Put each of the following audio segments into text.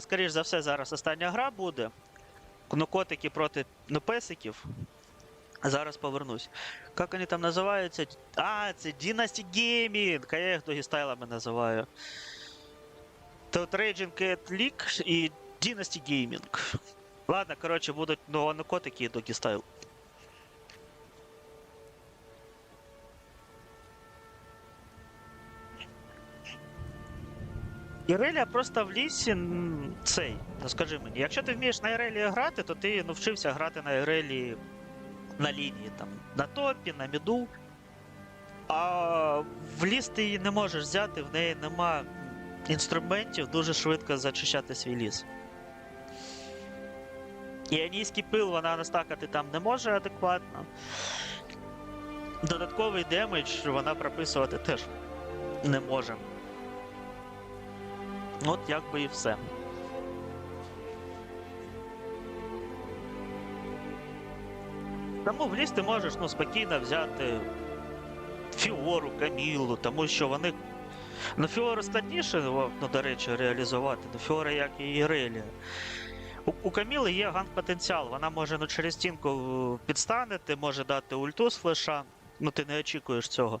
скоріш за все, зараз остання гра буде. Ну, котики проти ну, песиків. Зараз повернусь. Як вони там називаються? А, це Dynasty Gaming! А я їх догістайлами називаю. Тут Raging Cat League і Dynasty Gaming. Ладно, коротше, будуть ну, котики і догістайл. Ірелія просто в лісі цей. Ну скажи мені, якщо ти вмієш на Ірелії грати, то ти ну, вчився грати на Ірелії на лінії, там, на топі, на міду. А в ліс ти її не можеш взяти, в неї нема інструментів дуже швидко зачищати свій ліс. І пил вона настакати там не може адекватно. Додатковий демедж вона прописувати теж не може. От якби і все. Тому в ліс ти можеш ну, спокійно взяти Фіору, Камілу, тому що вони. Ну, Фіору складніше, ну, до речі, реалізувати. Ну, Фіора як і Ірелія. У, у Каміли є ганг потенціал, вона може ну, через стінку е, підстанити, може дати ульту з флеша. Ну ти не очікуєш цього.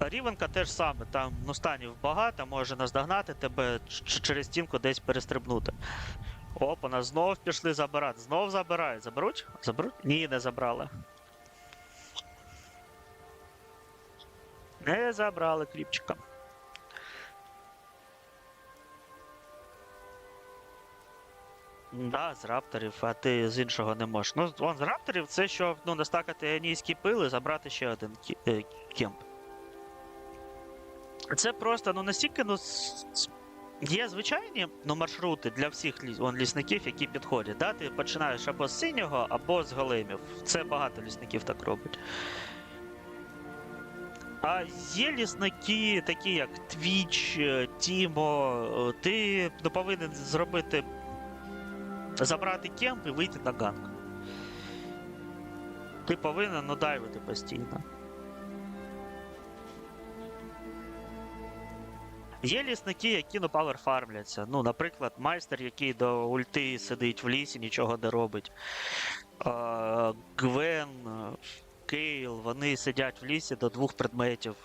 Рівенка теж саме, там ну, станів багато, може наздогнати тебе через стінку десь перестрибнути. Оп, вона знов пішли забирати. Знов забирають. Заберуть? Заберуть? Ні, не забрали. Не забрали кліпчика. Да, з рапторів, а ти з іншого не можеш. Ну, з рапторів це щоб ну, настакати анійські пили, забрати ще один е, кемп. Це просто ну настільки ну. Є звичайні ну, маршрути для всіх ліс, лісників, які підходять. Да? Ти починаєш або з синього, або з големів. Це багато лісників так робить. А є лісники, такі як Twitch, е, Timo, е, ти ну, повинен зробити. Забрати кемп і вийти на ганг. Ти повинен ну, дайвити постійно. Є лісники, які ну павер фармляться. Ну, наприклад, майстер, який до ульти сидить в лісі, нічого не робить. Гвен, Кейл, вони сидять в лісі до двох предметів.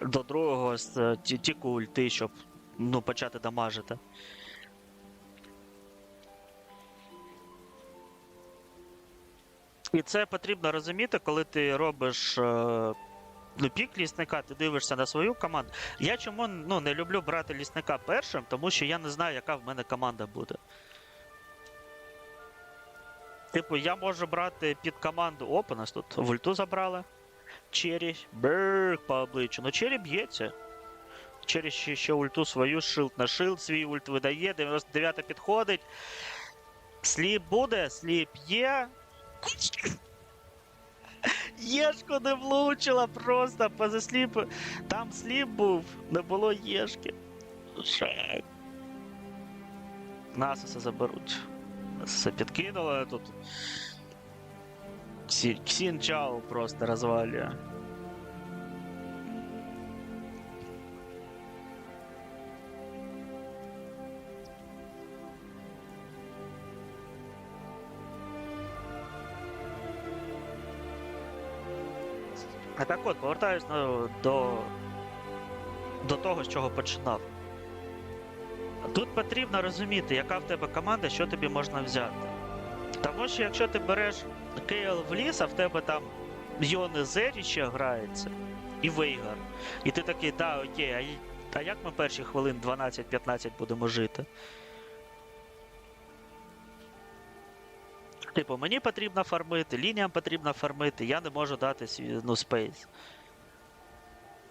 До другого з е, тільки ульти, щоб ну, почати дамажити. І це потрібно розуміти, коли ти робиш е, пік лісника, ти дивишся на свою команду. Я чому ну, не люблю брати лісника першим, тому що я не знаю, яка в мене команда буде. Типу, я можу брати під команду. Опа, нас тут вульту забрали. Чері. Берг по обличчю. Ну, Чері б'ється. Чері ще, ще ульту свою, шилд на шилд свій ульт видає, 99 підходить. Сліп буде, сліп є. Єшку не влучила просто позасліп. Там сліп був, не було єшки. Шак. усе заберуть. Все підкинуло тут. Ксі... Ксін Чао просто розвалює. А так от, повертаюсь ну, до, до того, з чого починав. Тут потрібно розуміти, яка в тебе команда, що тобі можна взяти. Тому що якщо ти береш Кейл в ліс, а в тебе там Йони Зері ще грається, і Вейгар. І ти такий, да, окей, а, як ми перші хвилин 12-15 будемо жити? Типу, мені потрібно фармити, лініям потрібно фармити, я не можу дати свій ну, спейс.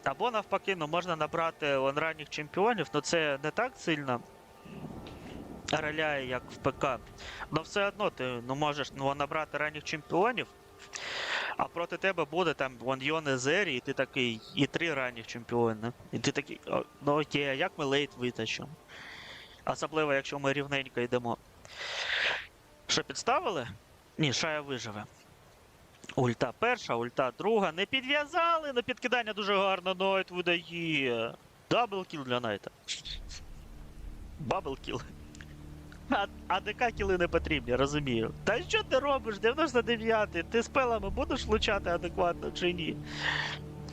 Або навпаки, ну можна набрати он ранніх чемпіонів, ну це не так сильно роляє, як в ПК. Но все одно ти ну, можеш ну, набрати ранніх чемпіонів, а проти тебе буде там вон Йоне Зері, і ти такий, і три ранніх чемпіони. І ти такий, ну окей, а як ми лейт витащимо? Особливо, якщо ми рівненько йдемо. Що підставили? Ні, Шая виживе. Ульта перша, ульта друга. Не підв'язали, але підкидання дуже гарно Найт видає. Даблкіл для Найта. Баблкіл. А, а ДК кіли не потрібні, розумію. Та що ти робиш? 99-й, ти з пелами будеш влучати адекватно чи ні?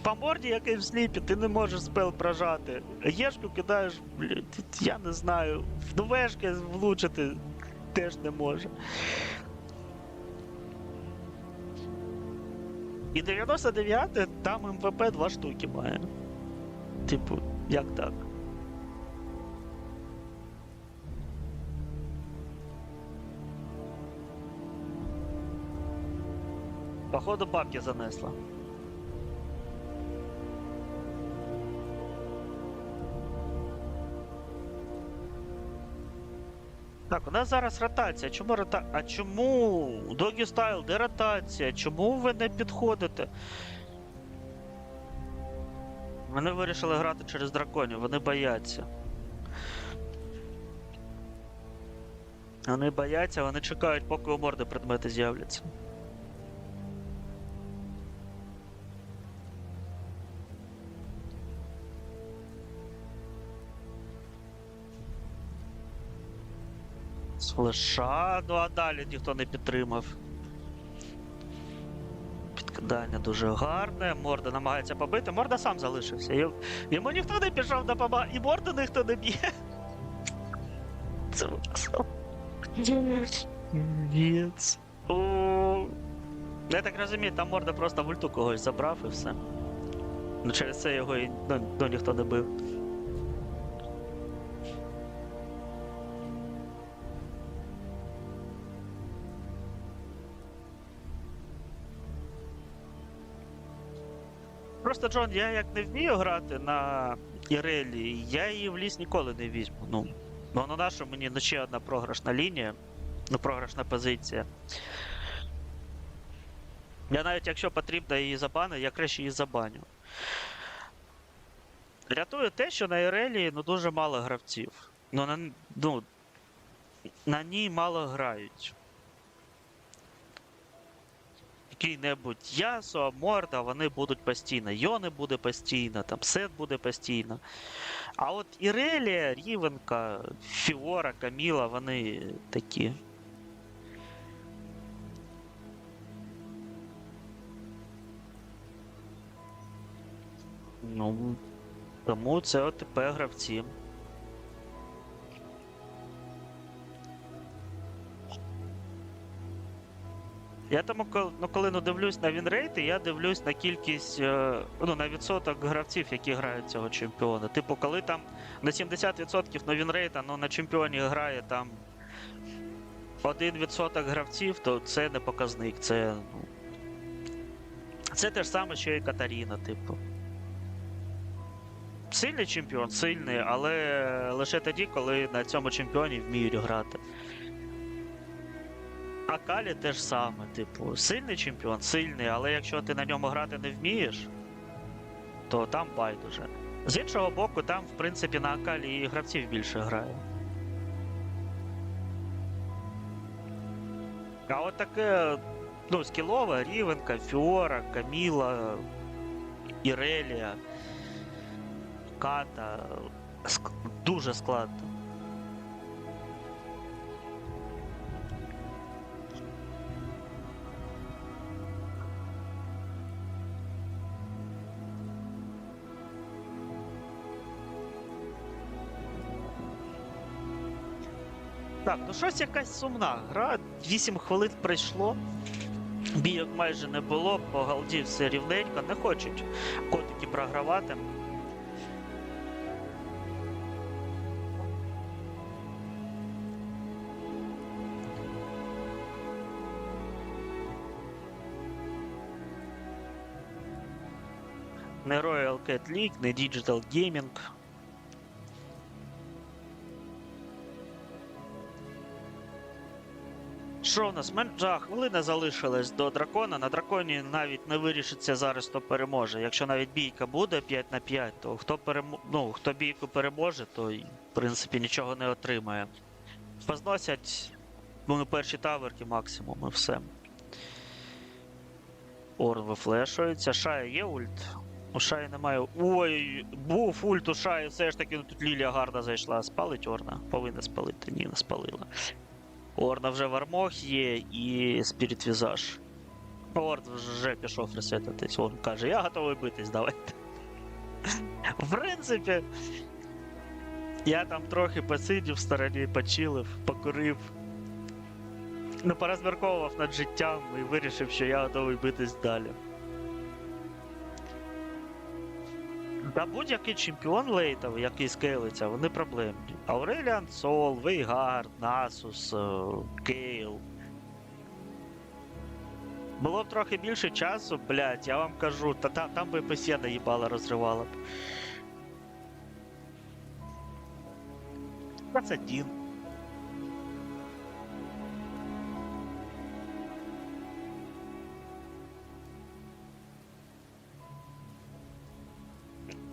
По морді, який в сліпі, ти не можеш спел прожати. Єшку кидаєш, блін, я не знаю. В вешки влучити теж не може. І 99 там МВП два штуки має. Типу, як так? Походу бабки занесла. Так, у нас зараз ротація. Чому рота... А чому? Doggy стайл, де ротація? Чому ви не підходите? Вони вирішили грати через драконів, вони бояться. Вони бояться, вони чекають, поки у морди предмети з'являться. З ну а далі ніхто не підтримав. Підкидання дуже гарне. Морда намагається побити. Морда сам залишився. Йому, ніхто не пішов допомагати, і морду ніхто не б'є. Це Єц. О. Я так розумію, там морда просто в ульту когось забрав і все. Ну через це його і ну, ну, ніхто не бив. Просто Джон, я як не вмію грати на Ірелі, я її в ліс ніколи не візьму. Ну, воно на що мені ну, ще одна програшна лінія, ну програшна позиція. Я навіть якщо потрібно її забанити, я краще її забаню. Рятує те, що на Ірелі ну, дуже мало гравців. Ну, на, ну, на ній мало грають. Який-небудь Ясо, Морда, вони будуть постійно. Йони буде постійно, там Сет буде постійно. А от Ірелія, Рівенка, Фіора, Каміла, вони такі. Ну, тому це ОТП гравці. Я тому, ну, коли ну, дивлюсь на вінрейти, я дивлюсь на кількість, е, ну, на відсоток гравців, які грають цього чемпіона. Типу, коли там на 70% на вінрейта, ну на чемпіоні грає там 1% гравців, то це не показник. Це, ну, це те ж саме, що і Катаріна, типу. Сильний чемпіон, сильний, але лише тоді, коли на цьому чемпіоні вміють грати. А Калі теж саме, типу, сильний чемпіон, сильний, але якщо ти на ньому грати не вмієш, то там байдуже. З іншого боку, там, в принципі, на Акалі і гравців більше грає. А от таке, ну, скілове, Рівенка, Фіора, Каміла, Ірелія, Ката. ск- Дуже складно. Так, ну щось якась сумна гра. 8 хвилин пройшло. Бійок майже не було, по галді все рівненько, не хочуть котики програвати. Не Royal Cat League, не Digital Gaming. Що в нас? Мен... Да, хвилина залишилась до дракона. На драконі навіть не вирішиться зараз, хто переможе. Якщо навіть бійка буде 5 на 5, то хто перем... ну, хто бійку переможе, то в принципі нічого не отримає. Позносять ну, перші таверки максимум і все. Орн вифлешується. Шая є ульт. У Шаї немає. Ой, був ульт у Шаї, все ж таки ну, тут Лілія гарно зайшла. Спалить Орна? Повинна спалити. Ні, не спалила. Орна вже вармох є і Спіріт Візаж. Орд вже пішов ресетитись. Он каже, я готовий битись, давайте. В принципі, я там трохи посидів в стороні, почилив, покурив. Ну, порозмірковував над життям і вирішив, що я готовий битись далі. Та будь-який чемпіон лейтов, який скейлиться, вони проблемні. Ауреліан Сол, Вейгар, Насус, е, Кейл. Було б трохи більше часу, блядь, я вам кажу, та там, там би ПСЄ їбала розривала б. 21.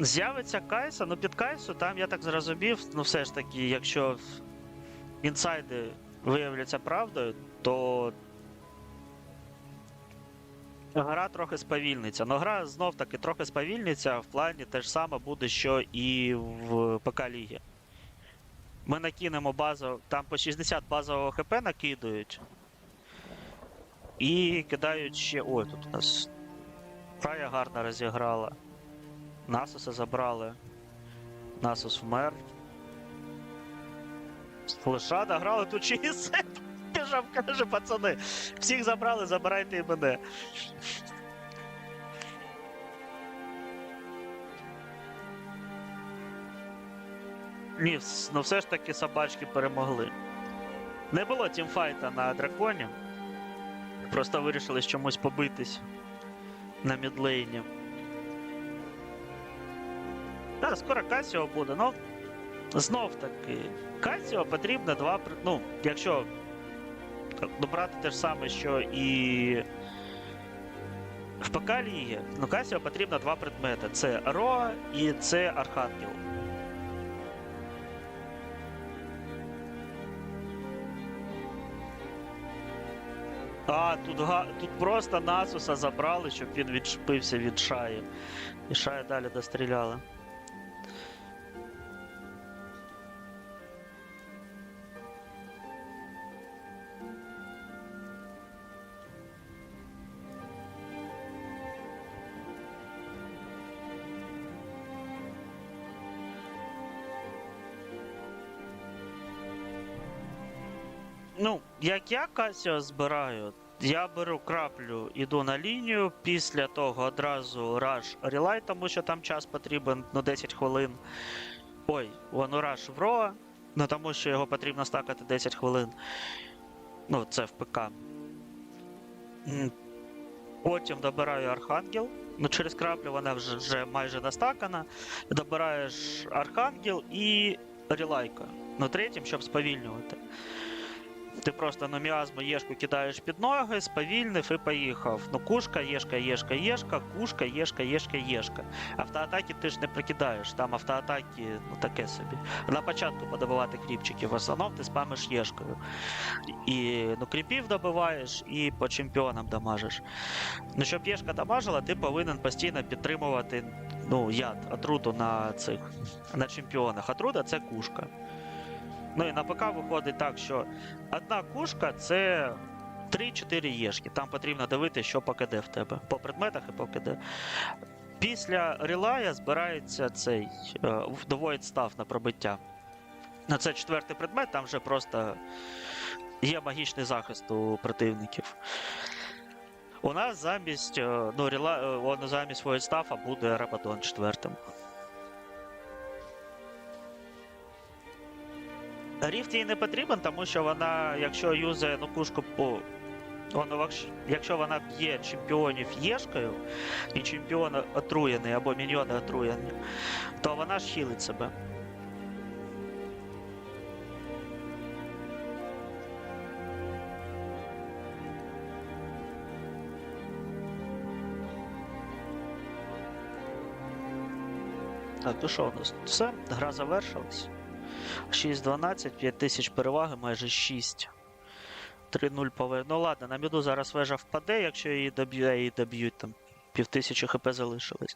З'явиться Кайса, ну під Кайсу там я так зрозумів, ну все ж таки, якщо інсайди виявляться правдою, то гра трохи сповільниться. Ну гра знов таки трохи сповільниться, в плані те ж саме буде, що і в ПК Лігі. Ми накинемо базу, там по 60 базового ХП накидують. І кидають ще. Ой, тут у нас. Фая гарно розіграла. Насуса забрали. Насус вмер. Флеша дограли тут чи і Сеп Біжав, каже, пацани. Всіх забрали, забирайте і мене. Ні, ну все ж таки собачки перемогли. Не було тімфайта на драконі. Просто вирішили з чомусь побитись на мідлейні. Скоро Касіо буде, ну. Знов таки, Касіо потрібно два. Ну, якщо добрати те ж саме, що і в ПК Лігі, ну Касіо потрібно два предмети: це Роа і це Архангел. А, тут, тут просто Насуса забрали, щоб він відшпився від Шаї. І Шая далі достріляли. Ну, як я Касіо збираю, я беру краплю, іду на лінію, після того одразу раш релай, тому що там час потрібен на 10 хвилин. Ой, воно раш в Роа, ну тому що його потрібно стакати 10 хвилин. Ну, це в ПК. Потім добираю Архангел. Ну, через краплю вона вже, вже майже настакана. Добираєш Архангел і Релайка. Ну, третім, щоб сповільнювати. Ти просто на міазму єшку кидаєш під ноги, сповільнив і поїхав. Ну, кушка, єшка, єшка, єшка, кушка, єшка, єшка, єшка. Автоатаки ти ж не прикидаєш, там автоатаки, ну таке собі. На початку подобувати кріпчики, в основному ти спамиш єшкою. І ну, кріпів добиваєш і по чемпіонам дамажиш. Ну, щоб єшка дамажила, ти повинен постійно підтримувати ну, яд, отруту на цих на чемпіонах. Отрута це кушка. Ну і на ПК виходить так, що одна кушка це 3-4 єшки. Там потрібно дивитися, що по в тебе. По предметах і по. Після релая збирається цей е, став на пробиття. Ну, це четвертий предмет, там вже просто є магічний захист у противників. У нас замість, е, ну, рела, е, замість Void стафа буде Рабадон четвертим. Ріфт їй не потрібен, тому що вона, якщо юзає ну, кушку по. Воно, якщо вона б'є чемпіонів єшкою, і чемпіон отруєний або міньйони отруєні, то вона ж хілить себе. Так, то що у нас? Все, гра завершилась. 6-12, 5 тисяч переваги, майже 6. 3-0 поверну. Ну ладно, на міду зараз вежа впаде, якщо її доб'ю, а її доб'ють там півтисячі хп залишилось.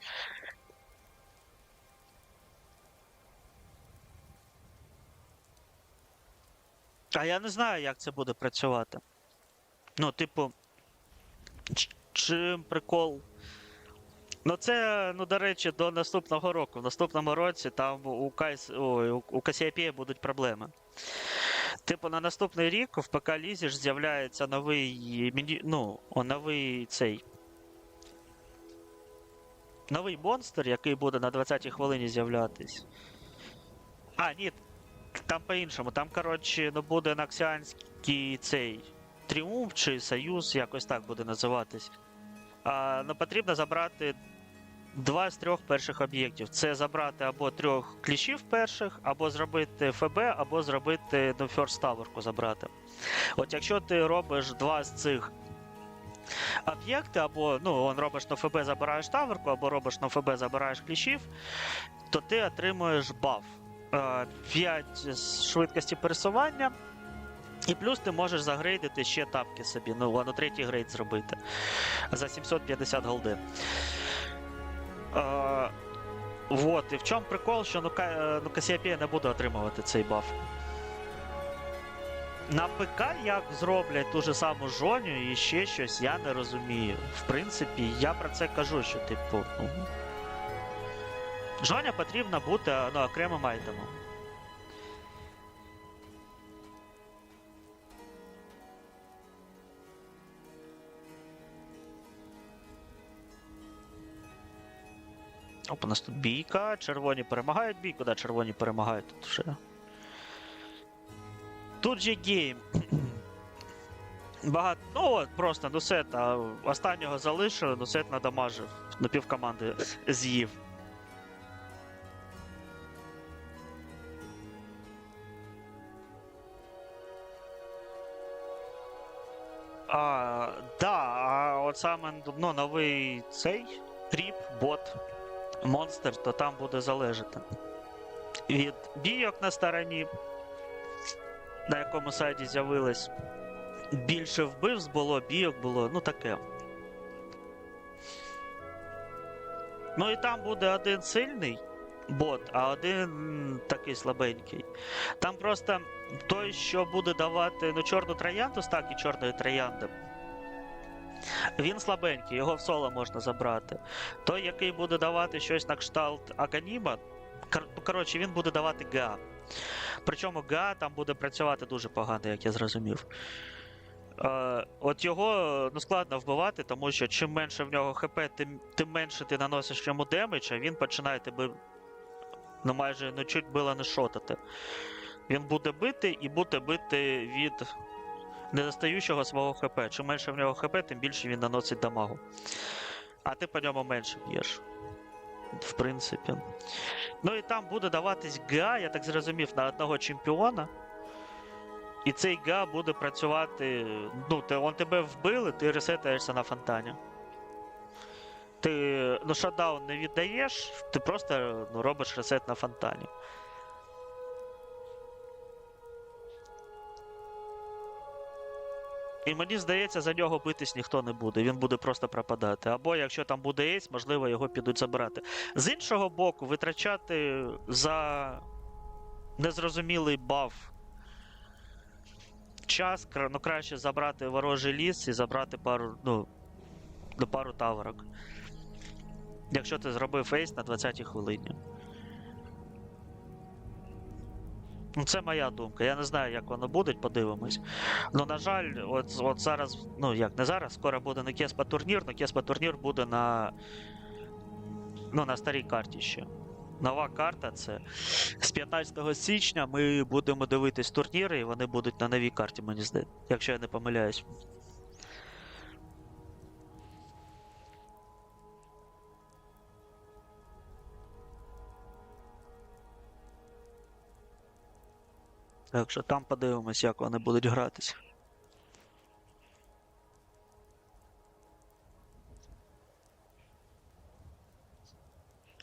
А я не знаю, як це буде працювати. Ну, типу, чим прикол Ну, це, ну, до речі, до наступного року. В наступному році там у, Кайс... Ой, у, Касіапія будуть проблеми. Типу, на наступний рік в ПК Лізі ж з'являється новий ну, новий цей. Новий монстр, який буде на 20-й хвилині з'являтись. А, ні, там по-іншому. Там, коротше, ну буде Наксіанський цей тріумф чи союз, якось так буде називатись. А, ну, потрібно забрати два з трьох перших об'єктів. Це забрати або трьох кліщів перших, або зробити ФБ, або зробити ну, First Tower забрати. От якщо ти робиш два з цих об'єкти, або ну, он робиш на ФБ, забираєш таверку, або робиш на ФБ, забираєш кліщів, то ти отримуєш баф. 5 з швидкості пересування. І плюс ти можеш загрейдити ще тапки собі. Ну, воно третій грейд зробити. За 750 голди. Е, вот. І в чому прикол, що ну, Ка- е, ну, Касіапія не буде отримувати цей баф. На ПК як зроблять ту же саму жоню і ще щось, я не розумію. В принципі, я про це кажу, що, типу, ну. Жоня потрібна бути ну, окремим айтемом. Оп, у нас тут бійка, червоні перемагають бійку, да, червоні перемагають тут вже. Тут же гейм. Багато. Ну от, просто Нусета. Останнього залишили, Нусет надамажив. На півкоманди з'їв. А, да, а от саме ну, новий цей тріп, бот, монстр, то там буде залежати. Від бійок на стороні, на якому сайті з'явилось. Більше вбивств було, бійок було, ну таке. Ну і там буде один сильний бот, а один такий слабенький. Там просто той, що буде давати ну, чорну троянду, стаки чорної троянди. Він слабенький, його в соло можна забрати. Той, який буде давати щось на кшталт Аганіма, коротше, він буде давати ГА. Причому ГА там буде працювати дуже погано, як я зрозумів. Е, от його ну, складно вбивати, тому що чим менше в нього ХП, тим, тим менше ти наносиш йому демедж, а він починає тебе ну, майже ну, чуть було не шотати. Він буде бити і буде бити від недостаючого свого ХП. Чим менше в нього ХП, тим більше він наносить дамагу. А ти по ньому менше б'єш. В принципі. Ну і там буде даватись ГА, я так зрозумів, на одного чемпіона. І цей ГА буде працювати. Ну, ти, он тебе вбили, ти ресетаєшся на фонтані. Ти ну, шатдаун не віддаєш, ти просто ну, робиш ресет на фонтані. І мені здається, за нього битись ніхто не буде, він буде просто пропадати. Або якщо там буде ейс, можливо, його підуть забирати. З іншого боку, витрачати за незрозумілий баф час, ну краще забрати ворожий ліс і забрати пару, ну, до пару таверок. Якщо ти зробив фейс на 20-й хвилині. Ну, це моя думка. Я не знаю, як воно буде, подивимось. Ну, на жаль, от, от зараз, ну як не зараз, скоро буде не Кеспа турнір, але Кеспа турнір буде на. Ну, на старій карті ще. Нова карта це з 15 січня ми будемо дивитись турніри, і вони будуть на новій карті, мені здається, якщо я не помиляюсь. Так що там подивимось, як вони будуть гратись.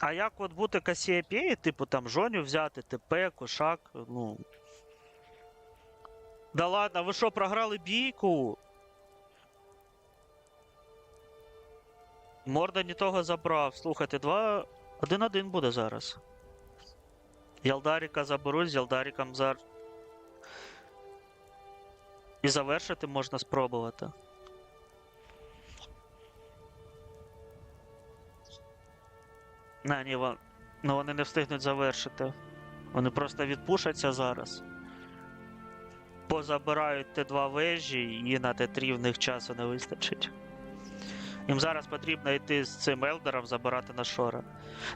А як от бути Касіапії, типу там Жоню взяти, ТП, кошак, ну. Да ладно, ви що, програли бійку? Морда не того забрав. Слухайте, 2. 1-1 буде зараз. Ялдаріка заберуть, з Ялдаріком зар. І завершити можна спробувати. Не, ні, ну вони не встигнуть завершити. Вони просто відпушаться зараз. Позабирають Т2 вежі, і на Т3 в них часу не вистачить. Їм зараз потрібно йти з цим Елдером забирати на Шора.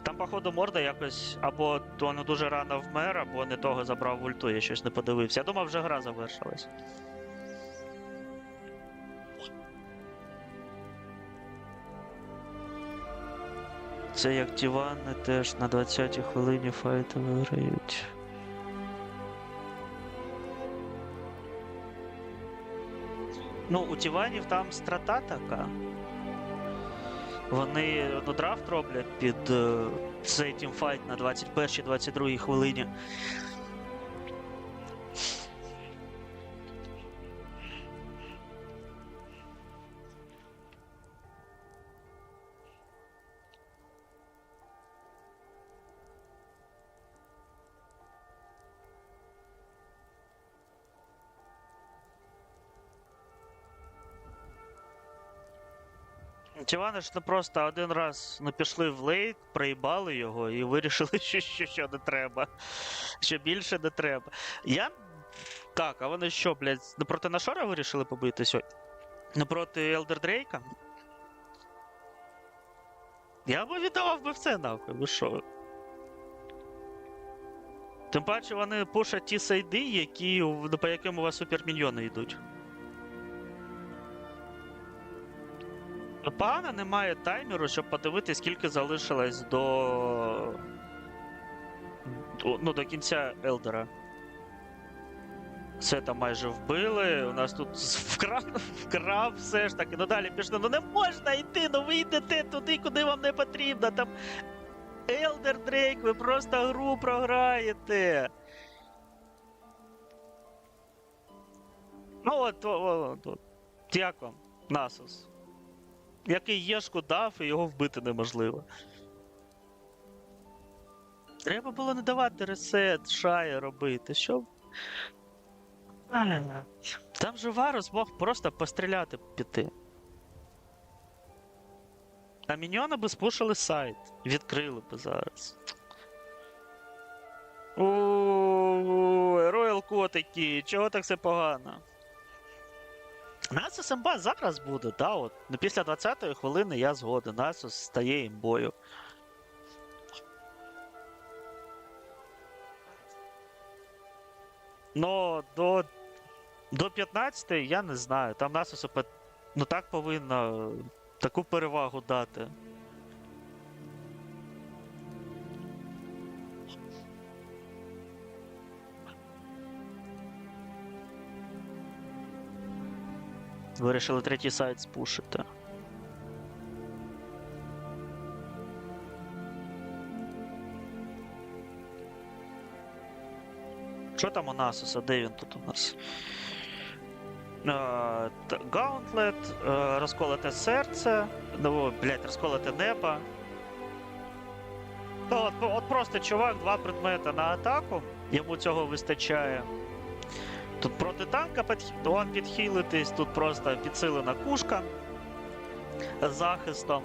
Там, походу, морда якось або воно дуже рано вмер, або не того забрав в ульту, я щось не подивився. Я думав, вже гра завершилась. Це як Тівани теж на 20-й хвилині файту виграють. Ну, у Тіванів там страта така. Вони ну, драфт роблять під е, цей тімфайт на 21-22 хвилині. Тівани ж ну просто один раз ну, пішли в лейт, проїбали його і вирішили, що, що, що не треба. Що більше не треба. Я. Так, а вони що, блядь, не проти Нашора вирішили побити сьогодні? Не проти Елдер Дрейка? Я би віддавав би все нахуй, ви що? Тим паче вони пушать ті сайди, які, по яким у вас супермільйони йдуть. Погано немає таймеру, щоб подивитися, скільки залишилось до. Ну, до кінця Елдера. Все там майже вбили. У нас тут вкрав, вкрав все ж таки. Ну далі пішли. Ну не можна йти, ну ви йдете туди, куди вам не потрібно. Там Елдер Дрейк, ви просто гру програєте. Ну от, от, от. Як вам, Насус? Який єшку дав, і його вбити неможливо. Треба було не давати ресет, шає робити. Що? Там же Варус мог просто постріляти піти. А міньйони би спушили сайт. Відкрили би зараз. Ой, Роял котики, чого так все погано? Насус імба зараз буде, да, от. Ну, після 20-ї хвилини я згоден. Насус стає імбою. Ну, до, до 15-ї я не знаю. Там Насусу ну так повинно таку перевагу дати. Вирішили третій сайт спушити. Що там у Насуса? Де він тут у нас? Гаунтлет, е, розколоте серце, ну, блядь, розколоте небо. Ну, от, от просто чувак, два предмети на атаку, йому цього вистачає. Тут проти танка он підхилитись, тут просто підсилена кушка з захистом.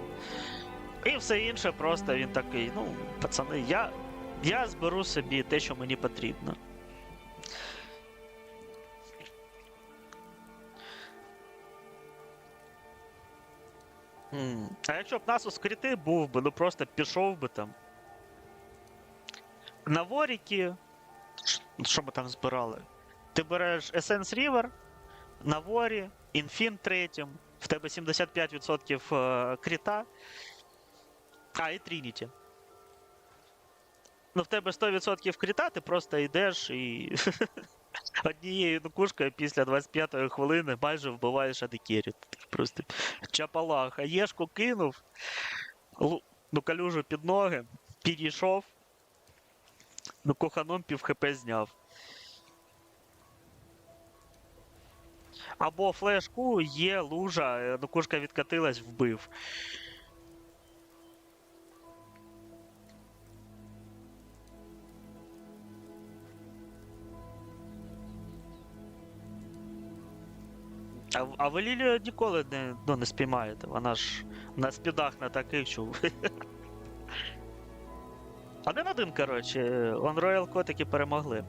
І все інше просто він такий, ну, пацани, я, я зберу собі те, що мені потрібно. А якщо б нас ускріти був би, ну просто пішов би там. На воріки. Що ми там збирали? Ти береш Essence River на ворі, Інфін третім, в тебе 75% е, кріта. А, і Трініті. Ну, в тебе 100% кріта, ти просто йдеш і однією ну, кушкою після 25-ї хвилини майже вбиваєш адекері. Просто чапалах. А єшку кинув, ну калюжу під ноги, підійшов, ну коханом пів хп зняв. Або флешку є лужа, е, ну кушка відкатилась, вбив. А, а ви Лілію ніколи не, ну, не спіймаєте. Вона ж на спідах на таких чув. Один-один, коротше, On Royal котики перемогли.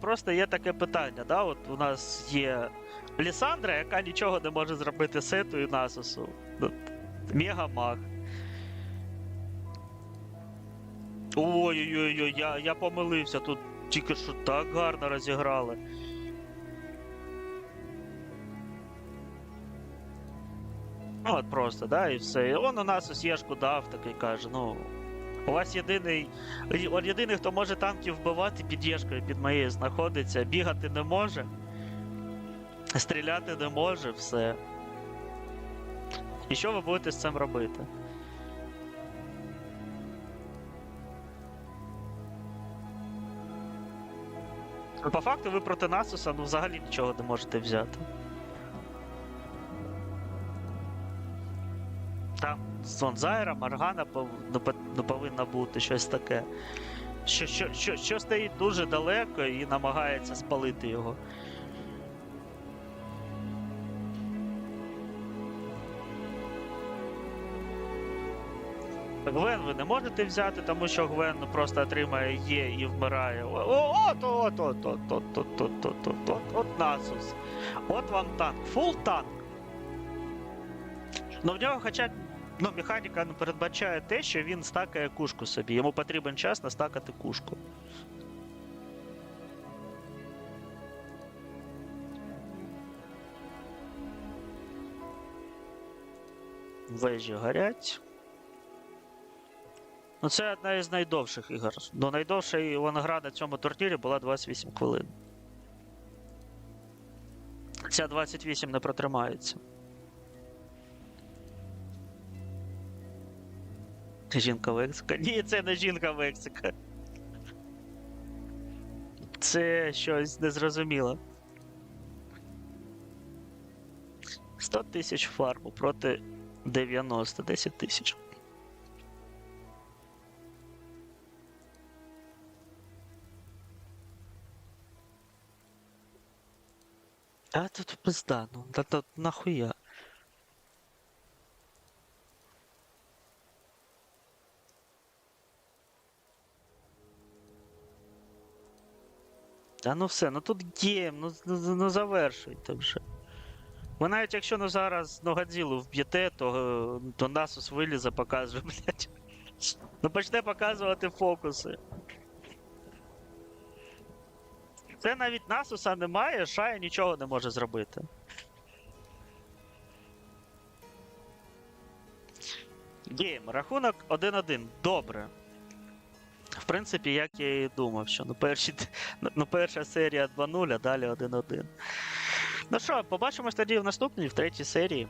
Просто є таке питання, да? От у нас є Лісандра, яка нічого не може зробити Сету і Насусу. Ну, Мегамаг. Ой-ой-ой, я, я помилився, тут тільки що так гарно розіграли. Ну, от просто, да, і все. І он у нас Єшку дав, такий каже, ну. У вас єдиний, єдиний, хто може танків вбивати під Єшкою, під моєю знаходиться, бігати не може, стріляти не може, все. І що ви будете з цим робити? По факту ви проти Насуса ну, взагалі нічого не можете взяти. Там Зонзайра, Маргана ну, ну, повинна бути щось таке. Що, що, що, що стоїть дуже далеко і намагається спалити його. Гвен ви не можете взяти, тому що Гвен ну, просто отримає Є і вмирає. От, от, от, от, от, от, от, от, от, от, от Насус. От вам танк. Фул танк. Ну в нього хоча ну, механіка не передбачає те, що він стакає кушку собі. Йому потрібен час настакати кушку. Вежі горять. Ну, це одна із найдовших ігор. Ну, найдовша вона гра на цьому турнірі була 28 хвилин. Ця 28 не протримається. Жінка Вексика. Ні, це не жінка Вексика. Це щось незрозуміло. 100 тисяч фарму проти 90, 10 тисяч. А тут пизда, ну да, да, нахуя? Та ну все, ну тут гейм, ну, ну, ну завершуйте вже. Ви навіть якщо ну зараз ну, вб'єте, то, е, то Насус вилізе, покаже, блядь. Ну почне показувати фокуси. Це навіть Насуса немає, Шая нічого не може зробити. Гейм, рахунок 1-1. Добре. Принципі, як я і думав, що ну, перші, ну, перша серія 2-0, а далі 1-1. Ну що, побачимось тоді в наступній, в третій серії.